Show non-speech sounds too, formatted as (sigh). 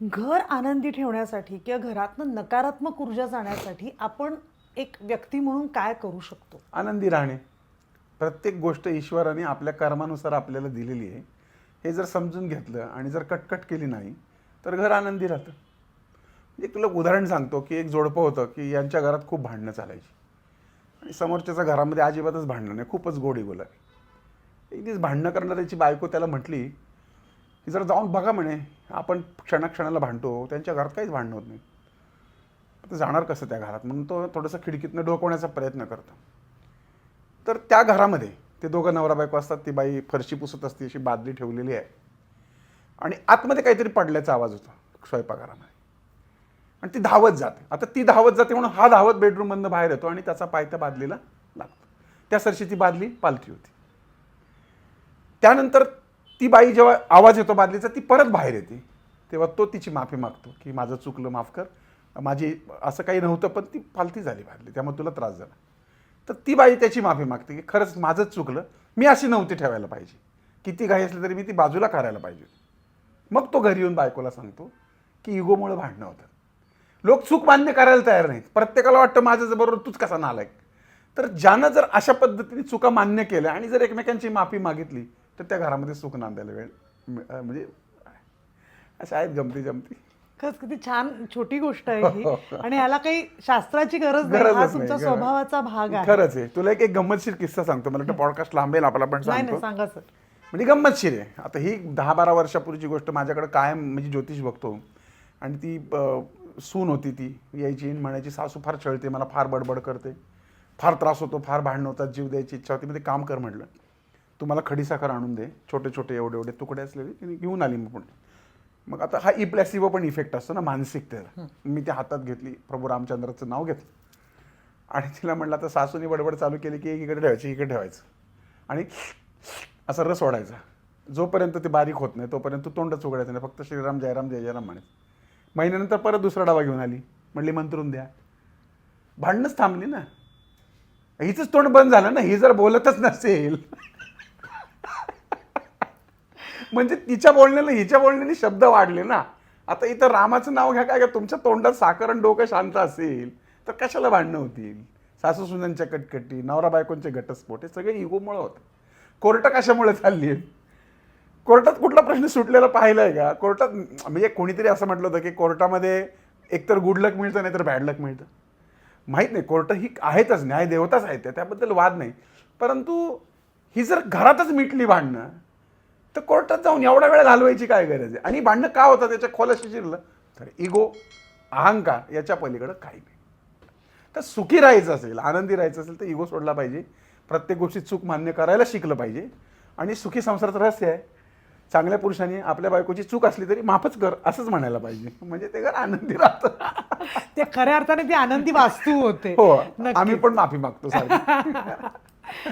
घर आनंदी ठेवण्यासाठी किंवा घरातनं नकारात्मक ऊर्जा जाण्यासाठी आपण एक व्यक्ती म्हणून काय करू शकतो? आनंदी राहणे. प्रत्येक गोष्ट ईश्वराने आपल्या कर्मानुसार आपल्याला दिलेली आहे. हे जर समजून घेतलं आणि जर कटकट केली नाही तर घर आनंदी राहतं. म्हणजे तुला उदाहरण सांगतो की एक जोडपं होतं की यांच्या घरात खूप भांडणं चालायची. आणि समोरच्याच्या घरामध्ये अजिबातच भांडणं नाही खूपच गोडी बोला एक दिवस भांडणं करणाऱ्याची बायको त्याला म्हटली की जरा जाऊन बघा म्हणे. आपण क्षणाक्षणाला भांडतो त्यांच्या घरात काहीच भांडणं होत नाही. तर जाणार कसं त्या घरात? म्हणून तो थोडंसं खिडकीतनं डोकवण्याचा प्रयत्न करतो. तर त्या घरामध्ये ते दोघं नवरा बायको असतात ती बाई फरशी पुसत असते अशी बादली ठेवलेली आहे. आणि आतमध्ये काहीतरी पडल्याचा आवाज होता स्वयंपाकघरामध्ये. आणि ती धावत जाते. आता ती धावत जाते म्हणून हा धावत बेडरूममधनं बाहेर येतो आणि त्याचा पाय त्या बादलीला लागतो. त्या सरशी ती बादली पालथी होती. त्यानंतर ती बाई जेव्हा आवाज येतो बादलीचा ती परत बाहेर येते. तेव्हा तो तिची माफी मागतो की माझं चुकलं माफ कर. माझी असं काही नव्हतं पण ती पालती झाली बादली त्यामुळे तुला त्रास झाला. तर ती बाई त्याची माफी मागते की खरंच माझंच चुकलं मी अशी नव्हती ठेवायला पाहिजे. किती घाई असली तरी मी ती बाजूला करायला पाहिजे. मग तो घरी येऊन बायकोला सांगतो की इगोमुळं भांडणं होतं. लोक चूक मान्य करायला तयार नाहीत. प्रत्येकाला वाटतं माझं बरोबर तूच कसा नालायक? तर ज्यानं जर अशा पद्धतीने चुका मान्य केल्या आणि जर एकमेकांची माफी मागितली तर त्या घरामध्ये सुख नांदायला वेळ मिळ- म्हणजे अशा आहेत गमती जमती. खरंच किती छान छोटी गोष्ट आहे ही. आणि ह्याला काही शास्त्राची गरज नाही. गरजच हा नाही, तुमच्या गरज- स्वभावाचा भाग आहे. खरंच आहे. तुला एक एक गंमतशीर किस्सा सांगतो. मला पॉडकास्ट लांबेल आपला पण नाही नाही सांगतो. सांगा सर. म्हणजे गंमतशीर आहे. आता ही दहा बारा वर्षापूर्वीची गोष्ट माझ्याकडे कायम म्हणजे ज्योतिष बघतो. आणि ती अं, सून होती ती. यायची आणि म्हणायची सासू फार छळते मला फार बडबड करते. फार त्रास होतो फार भांडणं होतात जीव द्यायची इच्छा होती म्हणजे काम कर म्हटलं. तू मला खडीसाखर आणून दे. छोटे छोटे एवढे एवढे तुकडे असलेले तिने घेऊन आली मग पुढे. मग आता हा इप्लॅसिबो पण इफेक्ट असतो ना मानसिक त्याला. मी त्या हातात घेतली प्रभू रामचंद्राचं नाव घेतलं. आणि तिला म्हटलं आता सासूने बडबड चालू केली की एकीकडे ठेवायची इकडे ठेवायचं. आणि असा रस ओढायचा. जोपर्यंत ते बारीक होत नाही तोपर्यंत तू तोंडच उघडायचं नाही. फक्त श्रीराम जयराम जय जयराम म्हणायचं. महिन्यानंतर परत दुसरा डावा घेऊन आली. म्हणली मंत्रून द्या. भांडणंच थांबली ना. हिचंच तोंड बंद झालं ना ही जर बोलतच नसेल. म्हणजे तिच्या बोलण्याला हिच्या बोलण्याने शब्द वाढले ना. आता इथं रामाचं नाव घ्या काय का तुमच्या तोंडात साखर आणि डोकं शांत असेल तर कशाला भांडणं होतील? सासू सुनांच्या कटकटी नवरा बायकोंचे घटस्फोट हे सगळे इगोमुळं होतं. कोर्ट कशामुळे चालली कोर्टात कुठला प्रश्न सुटलेला पाहिला आहे का? कोर्टात म्हणजे कोणीतरी असं म्हटलं होतं की कोर्टामध्ये एकतर गुड लक मिळतं नाही तर बॅड लक मिळतं. माहीत नाही कोर्ट ही आहेतच न्याय देवताच आहेत त्याबद्दल वाद नाही. परंतु ही जर घरातच मिटली भांडणं तर कोर्टात जाऊन एवढा वेळ घालवायची काय गरज आहे? आणि भांडणं का होतं त्याच्या खोलाशी शिरलं तर इगो अहंकार याच्या पलीकडं काही नाही. तर सुखी राहायचं असेल आनंदी राहायचं असेल तर इगो सोडला पाहिजे. प्रत्येक गोष्टीत चूक मान्य करायला शिकलं पाहिजे. आणि सुखी संसाराचं रहस्य आहे. चांगल्या पुरुषांनी आपल्या बायकोची चूक असली तरी माफच कर असंच म्हणायला पाहिजे. म्हणजे ते घर आनंदी राहतं. (laughs) ते खऱ्या अर्थाने ती आनंदी वास्तू होते. हो. आम्ही पण माफी मागतो सारखी. (laughs)